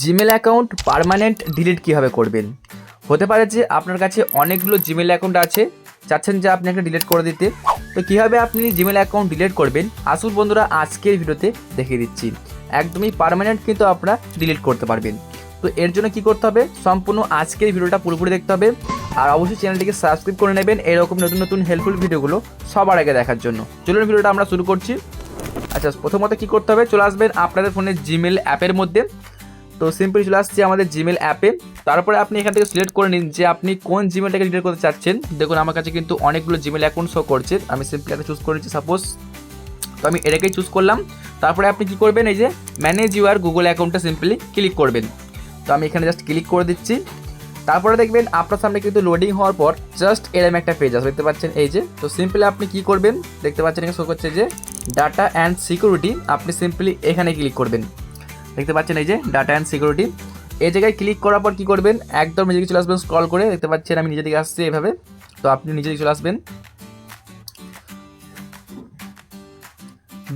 Gmail account permanent delete কীভাবে করবেন? হতে পারে যে আপনার কাছে অনেকগুলো জিমেল অ্যাকাউন্ট আছে, চাচ্ছেন যে আপনি একটা ডিলিট করে দিতে। তো কীভাবে আপনি জিমেল অ্যাকাউন্ট ডিলিট করবেন? আসুন বন্ধুরা, আজকের ভিডিওতে দেখিয়ে দিচ্ছি। একদমই পারমানেন্ট কিন্তু আপনারা ডিলিট করতে পারবেন। তো এর জন্য কি করতে হবে? সম্পূর্ণ আজকের ভিডিওটা পুরোপুরি দেখতে হবে। আর অবশ্যই চ্যানেলটিকে সাবস্ক্রাইব করে নেবেন এরকম নতুন নতুন হেল্পফুল ভিডিওগুলো সবার আগে দেখার জন্য। চলুন ভিডিওটা আমরা শুরু করছি। আচ্ছা প্রথমত কি করতে হবে? চলে আসবেন আপনাদের ফোনের জিমেল অ্যাপের মধ্যে। তো সিম্পলি চলে আসছে আমাদের জিমেল অ্যাপে তারপরে আপনি এখান থেকে সিলেক্ট করে নিন যে আপনি কোন জিমেলটাকে ডিলিট করতে চাচ্ছেন। দেখুন, আমার কাছে কিন্তু অনেকগুলো জিমেল অ্যাকাউন্ট শো করছে। আমি সিম্পলি একটা চুজ করেছি সাপোজ তো আমি এটাকেই চুজ করলাম। তারপরে আপনি কি করবেন, এই যে ম্যানেজ ইউর গুগল অ্যাকাউন্টটা সিম্পলি ক্লিক করবেন। তো আমি এখানে জাস্ট ক্লিক করে দিচ্ছি। তারপরে দেখবেন, আপনার সামনে কিন্তু লোডিং হওয়ার পর জাস্ট এরম একটা পেজ আসবে। দেখতে পাচ্ছেন, এই যে। তো সিম্পলি আপনি কি করবেন, দেখতে পাচ্ছেন এখানে শো করছে যে ডাটা অ্যান্ড সিকিউরিটি আপনি সিম্পলি এখানে ক্লিক করবেন। দেখতে পাচ্ছেন এই যে ডাটা অ্যান্ড সিকিউরিটি এই জায়গায় ক্লিক করার পর কী করবেন? একদম নিজে দিকে চলে আসবেন স্ক্রল করে দেখতে পাচ্ছেন আমি নিজে দিকে আসছি এভাবে। তো আপনি নিজে চলে আসবেন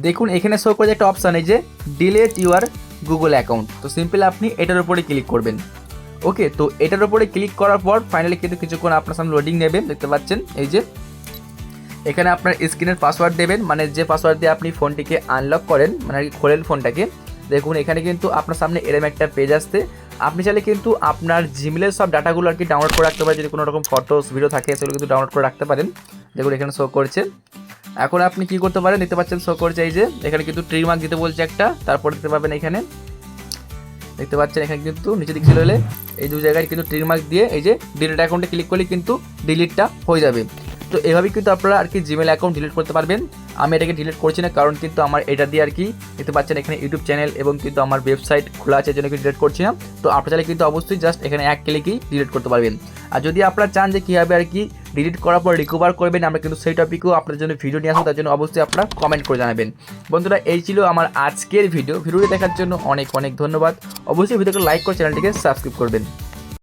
দেখুন, এখানে শো করে একটা অপশান এই যে ডিলেট ইউর গুগল অ্যাকাউন্ট তো সিম্পলি আপনি এটার উপরে ক্লিক করবেন। ওকে তো এটার উপরে ক্লিক করার পর ফাইনালি কিন্তু কিছুক্ষণ আপনার সামনে লোডিং নেবেন, দেখতে পাচ্ছেন, এই যে। এখানে আপনার স্ক্রিনের পাসওয়ার্ড দেবেন মানে যে পাসওয়ার্ড দিয়ে আপনি ফোনটিকে আনলক করেন মানে খোলেন ফোনটাকে দেখুন, এখানে কিন্তু আপনার সামনে এরম একটা পেজ আসতে আপনি চাইলে কিন্তু আপনার জিমেলের সব ডাটাগুলো আর কি ডাউনলোড করে রাখতে পারেন। যদি কোনো রকম ফটোস ভিডিও থাকে, সেগুলো কিন্তু ডাউনলোড করে রাখতে পারেন। দেখুন, এখানে শো করছে। এখন আপনি কি করতে পারেন? দেখতে পাচ্ছেন শো করছে এই যে, এখানে কিন্তু ট্রি মার্ক দিতে বলছে একটা। তারপর দেখতে পাবেন এখানে। দেখতে পাচ্ছেন, এখানে কিন্তু নিচে দিক ছিল এই দু জায়গায় কিন্তু ট্রি মার্ক দিয়ে এই যে ডিলিট অ্যাকাউন্টে ক্লিক করলে কিন্তু ডিলিটটা হয়ে যাবে। তো এভাবেই কিন্তু আপনারা আর কি জিমেল অ্যাকাউন্ট ডিলিট করতে পারবেন। আমি এটাকে ডিলিট করছি না, কারণ কিন্তু আমার এটা দিয়ে আর কি দেখতে পাচ্ছেন এখানে ইউটিউব চ্যানেল এবং কিন্তু আমার ওয়েবসাইট খোলা আছে জন্য ডিলিট করছি না। তো আপনার চাইলে কিন্তু অবশ্যই জাস্ট এখানে এক ক্লিকেই ডিলিট করতে পারবেন। আর যদি আপনারা চান যে কীভাবে আর কি ডিলিট করার পর রিকভার করবেন, আমরা কিন্তু সেই টপিকও আপনাদের জন্য ভিডিও নিয়ে আসব, তার জন্য অবশ্যই আপনারা কমেন্ট করে জানাবেন। বন্ধুরা, এই ছিল আমার আজকের ভিডিও ভিডিওটি দেখার জন্য অনেক অনেক ধন্যবাদ। অবশ্যই ভিডিওকে লাইক করে চ্যানেলটিকে সাবস্ক্রাইব করবেন।